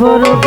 বড়